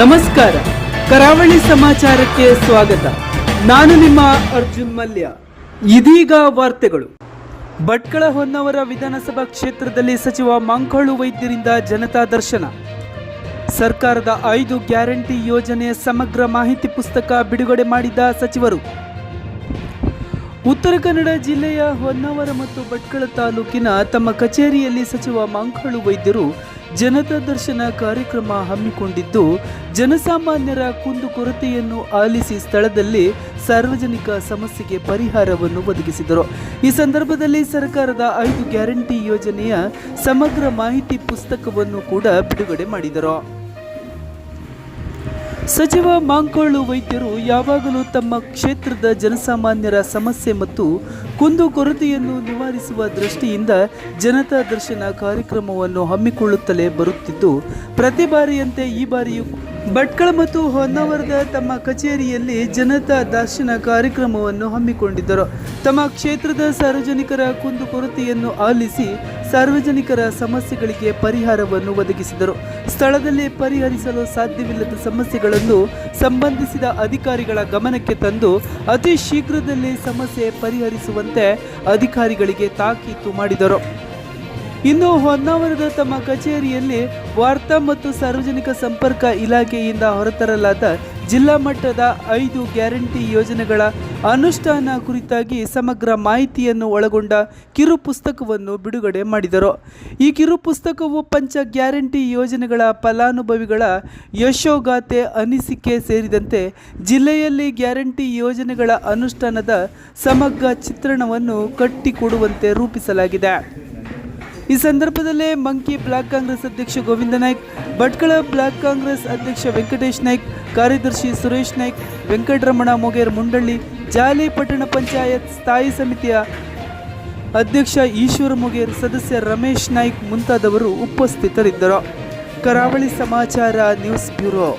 ನಮಸ್ಕಾರ. ಕರಾವಳಿ ಸಮಾಚಾರಕ್ಕೆ ಸ್ವಾಗತ. ನಾನು ನಿಮ್ಮ ಅರ್ಜುನ್ ಮಲ್ಯ. ಇದೀಗ ವಾರ್ತೆಗಳು. ಭಟ್ಕಳ ಹೊನ್ನವರ ವಿಧಾನಸಭಾ ಕ್ಷೇತ್ರದಲ್ಲಿ ಸಚಿವ ಮಂಕಳು ವೈದ್ಯರಿಂದ ಜನತಾ ದರ್ಶನ. ಸರ್ಕಾರದ ಐದು ಗ್ಯಾರಂಟಿ ಯೋಜನೆಯ ಸಮಗ್ರ ಮಾಹಿತಿ ಪುಸ್ತಕ ಬಿಡುಗಡೆ ಮಾಡಿದ ಸಚಿವರು. ಉತ್ತರ ಕನ್ನಡ ಜಿಲ್ಲೆಯ ಹೊನ್ನಾವರ ಮತ್ತು ಭಟ್ಕಳ ತಾಲೂಕಿನ ತಮ್ಮ ಕಚೇರಿಯಲ್ಲಿ ಸಚಿವ ಮಂಕಳು ವೈದ್ಯರು ಜನತಾ ದರ್ಶನ ಕಾರ್ಯಕ್ರಮ ಹಮ್ಮಿಕೊಂಡಿದ್ದು, ಜನಸಾಮಾನ್ಯರ ಕುಂದುಕೊರತೆಯನ್ನು ಆಲಿಸಿ ಸ್ಥಳದಲ್ಲಿ ಸಾರ್ವಜನಿಕ ಸಮಸ್ಯೆಗೆ ಪರಿಹಾರವನ್ನು ಒದಗಿಸಿದರು. ಈ ಸಂದರ್ಭದಲ್ಲಿ ಸರ್ಕಾರದ ಐದು ಗ್ಯಾರಂಟಿ ಯೋಜನೆಯ ಸಮಗ್ರ ಮಾಹಿತಿ ಪುಸ್ತಕವನ್ನು ಕೂಡ ಬಿಡುಗಡೆ ಮಾಡಿದರು. ಸಚಿವ ಮಾಂಕೋಳು ವೈದ್ಯರು ಯಾವಾಗಲೂ ತಮ್ಮ ಕ್ಷೇತ್ರದ ಜನಸಾಮಾನ್ಯರ ಸಮಸ್ಯೆ ಮತ್ತು ಕುಂದು ಕೊರತೆಯನ್ನು ನಿವಾರಿಸುವ ದೃಷ್ಟಿಯಿಂದ ಜನತಾ ದರ್ಶನ ಕಾರ್ಯಕ್ರಮವನ್ನು ಹಮ್ಮಿಕೊಳ್ಳುತ್ತಲೇ ಬರುತ್ತಿದ್ದು, ಪ್ರತಿ ಬಾರಿಯಂತೆ ಈ ಬಾರಿಯೂ ಭಟ್ಕಳ ಮತ್ತು ಹೊನ್ನಾವರದ ತಮ್ಮ ಕಚೇರಿಯಲ್ಲಿ ಜನತಾ ದರ್ಶನ ಕಾರ್ಯಕ್ರಮವನ್ನು ಹಮ್ಮಿಕೊಂಡಿದ್ದರು. ತಮ್ಮ ಕ್ಷೇತ್ರದ ಸಾರ್ವಜನಿಕರ ಕುಂದು ಕೊರತೆಯನ್ನು ಆಲಿಸಿ ಸಾರ್ವಜನಿಕರ ಸಮಸ್ಯೆಗಳಿಗೆ ಪರಿಹಾರವನ್ನು ಒದಗಿಸಿದರು. ಸ್ಥಳದಲ್ಲೇ ಪರಿಹರಿಸಲು ಸಾಧ್ಯವಿಲ್ಲದ ಸಮಸ್ಯೆಗಳನ್ನು ಸಂಬಂಧಿಸಿದ ಅಧಿಕಾರಿಗಳ ಗಮನಕ್ಕೆ ತಂದು ಅತಿ ಶೀಘ್ರದಲ್ಲಿ ಸಮಸ್ಯೆ ಪರಿಹರಿಸುವಂತೆ ಅಧಿಕಾರಿಗಳಿಗೆ ತಾಕೀತು ಮಾಡಿದರು. ಇನ್ನು ಹೊನ್ನಾವರದ ತಮ್ಮ ಕಚೇರಿಯಲ್ಲಿ ವಾರ್ತಾ ಮತ್ತು ಸಾರ್ವಜನಿಕ ಸಂಪರ್ಕ ಇಲಾಖೆಯಿಂದ ಹೊರತರಲಾದ ಜಿಲ್ಲಾ ಮಟ್ಟದ ಐದು ಗ್ಯಾರಂಟಿ ಯೋಜನೆಗಳ ಅನುಷ್ಠಾನ ಕುರಿತಾಗಿ ಸಮಗ್ರ ಮಾಹಿತಿಯನ್ನು ಒಳಗೊಂಡ ಕಿರು ಪುಸ್ತಕವನ್ನು ಬಿಡುಗಡೆ ಮಾಡಿದರು. ಈ ಕಿರು ಪುಸ್ತಕವು ಪಂಚ ಗ್ಯಾರಂಟಿ ಯೋಜನೆಗಳ ಫಲಾನುಭವಿಗಳ ಯಶೋಗಾಥೆ ಅನಿಸಿಕೆ ಸೇರಿದಂತೆ ಜಿಲ್ಲೆಯಲ್ಲಿ ಗ್ಯಾರಂಟಿ ಯೋಜನೆಗಳ ಅನುಷ್ಠಾನದ ಸಮಗ್ರ ಚಿತ್ರಣವನ್ನು ಕಟ್ಟಿಕೊಡುವಂತೆ ರೂಪಿಸಲಾಗಿದೆ. ಈ ಸಂದರ್ಭದಲ್ಲೇ ಮಂಕಿ ಬ್ಲಾಕ್ ಕಾಂಗ್ರೆಸ್ ಅಧ್ಯಕ್ಷ ಗೋವಿಂದ ನಾಯ್ಕ್ ಭಟ್ಕಳ ಬ್ಲಾಕ್ ಕಾಂಗ್ರೆಸ್ ಅಧ್ಯಕ್ಷ ವೆಂಕಟೇಶ್ ನಾಯ್ಕ್, ಕಾರ್ಯದರ್ಶಿ ಸುರೇಶ್ ನಾಯ್ಕ್, ವೆಂಕಟರಮಣ ಮೊಗೇರ್ ಮುಂಡಳ್ಳಿ, ಜಾಲಿ ಪಟ್ಟಣ ಪಂಚಾಯತ್ ಸ್ಥಾಯಿ ಸಮಿತಿಯ ಅಧ್ಯಕ್ಷ ಈಶ್ವರ ಮೊಗೇರ್, ಸದಸ್ಯ ರಮೇಶ್ ನಾಯ್ಕ್ ಮುಂತಾದವರು ಉಪಸ್ಥಿತರಿದ್ದರು. ಕರಾವಳಿ ಸಮಾಚಾರ ನ್ಯೂಸ್ ಬ್ಯೂರೋ.